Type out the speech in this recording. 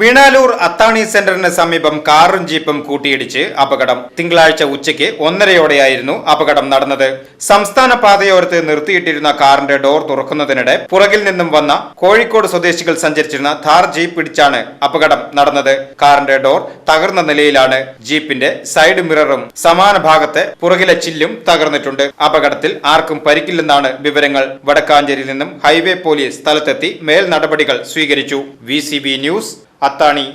Minalur Athani സെന്ററിന് സമീപം കാറും ജീപ്പും കൂട്ടിയിടിച്ച് അപകടം. തിങ്കളാഴ്ച ഉച്ചയ്ക്ക് ഒന്നരയോടെയായിരുന്നു അപകടം നടന്നത്. സംസ്ഥാന പാതയോരത്ത് നിർത്തിയിട്ടിരുന്ന കാറിന്റെ ഡോർ തുറക്കുന്നതിനിടെ പുറകിൽ നിന്നും വന്ന കോഴിക്കോട് സ്വദേശികൾ സഞ്ചരിച്ചിരുന്ന ഥാർ ജീപ്പ് പിടിച്ചാണ് അപകടം നടന്നത്. കാറിന്റെ ഡോർ തകർന്ന നിലയിലാണ് ജീപ്പിന്റെ സൈഡ് മിററും സമാന ഭാഗത്തെ പുറകിലെ ചില്ലും തകർന്നിട്ടുണ്ട്. അപകടത്തിൽ ആർക്കും പരിക്കില്ലെന്നാണ് വിവരങ്ങൾ. വടക്കാഞ്ചേരിയിൽ നിന്നും ഹൈവേ പോലീസ് സ്ഥലത്തെത്തി മേൽ നടപടികൾ സ്വീകരിച്ചു. വി ന്യൂസ് അത്താണി